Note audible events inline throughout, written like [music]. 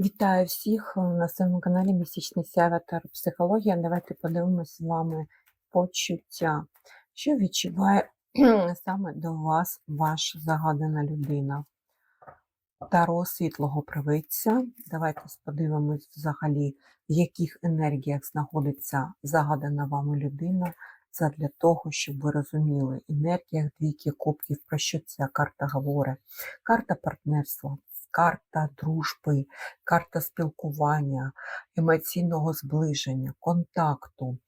Вітаю всіх е, на своєму каналі Місячний Сява Психологія. Давайте подивимося з вами почуття. Що відчуває [clears throat] саме до вас ваша загадана людина? Таро світлого привидця. Давайте подивимось взагалі, в яких енергіях знаходиться загадана вами людина. Задля того, щоб ви розуміли, енергіях двійки кубків, про що ця карта говорить? Карта партнерства, карта дружби, карта спілкування, емоційного зближення, контакту.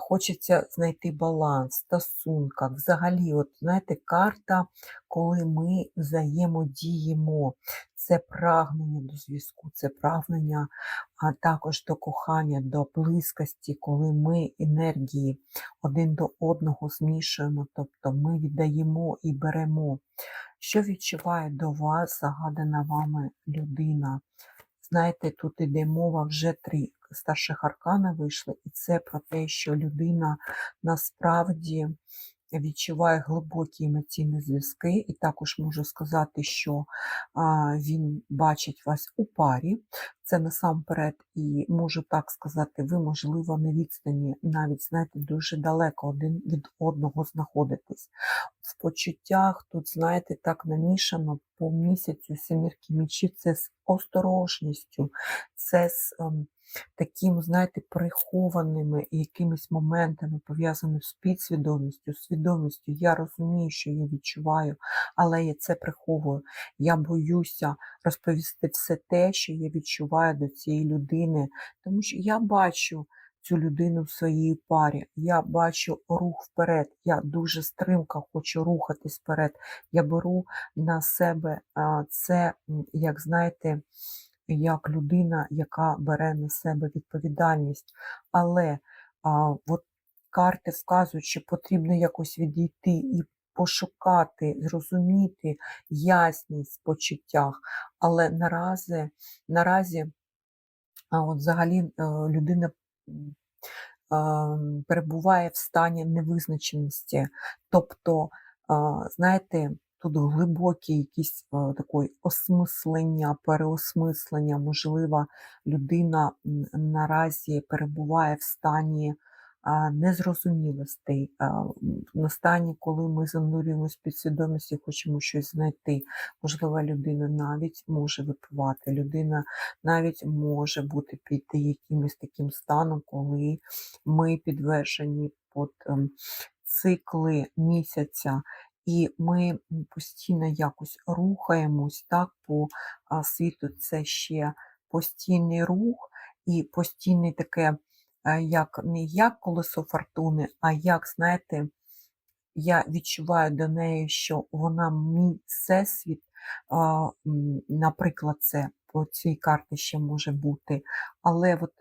Хочеться знайти баланс, в стосунках. Взагалі, от знаєте, карта, коли ми взаємодіємо. Це прагнення до зв'язку, це прагнення а також до кохання, до близькості, коли ми енергії один до одного змішуємо, тобто ми віддаємо і беремо. Що відчуває до вас загадана вами людина? Знаєте, тут іде мова вже три старших аркана вийшли, і це про те, що людина насправді відчуває глибокі емоційні зв'язки, і також можу сказати, що він бачить вас у парі. Це насамперед, і можу так сказати, ви, можливо, на відстані, навіть знаєте, дуже далеко один від одного знаходитесь. В почуттях тут, знаєте, так намішано по місяцю сімірки мічі, це з осторожністю, це з ем, таким, знаєте, прихованими якимись моментами, пов'язаними з підсвідомістю, свідомістю. Я розумію, що я відчуваю, але я це приховую. Я боюся розповісти все те, що я відчуваю до цієї людини, тому що я бачу. Цю людину в своїй парі. Я бачу рух вперед. Я дуже стримка хочу рухатись вперед. Я беру на себе це, як знаєте, як людина, яка бере на себе відповідальність. Але а, от карти вказують, що потрібно якось відійти і пошукати, зрозуміти ясність в почуттях. Але наразі, наразі а от взагалі е, людина а, перебуває в стані невизначеності. Тобто, знаєте, тут глибокі якісь а, такої осмислення, переосмислення, можливо, людина наразі перебуває в стані а, незрозумілостей, а, на стані, коли ми занурюємося в підсвідомість і хочемо щось знайти. Можливо, людина навіть може випивати, людина навіть може бути під якимось таким станом, коли ми підвешені під ем, цикли місяця, і ми постійно якось рухаємось так по світу. Це ще постійний рух і постійне таке, е, як не як колесо фортуни, а як, знаєте, я відчуваю до неї, що вона мій всесвіт, наприклад, це по цій карті ще може бути. Але от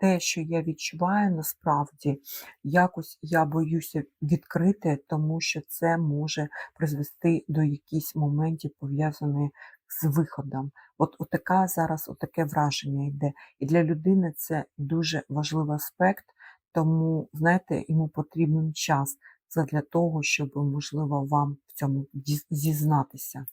те, що я відчуваю насправді, якось я боюся відкрити, тому що це може призвести до якихось моментів, пов'язаних з виходом. От, от така зараз отаке враження йде. І для людини це дуже важливий аспект, тому, знаєте, йому потрібен час задля того, щоб, можливо, вам в цьому зізнатися.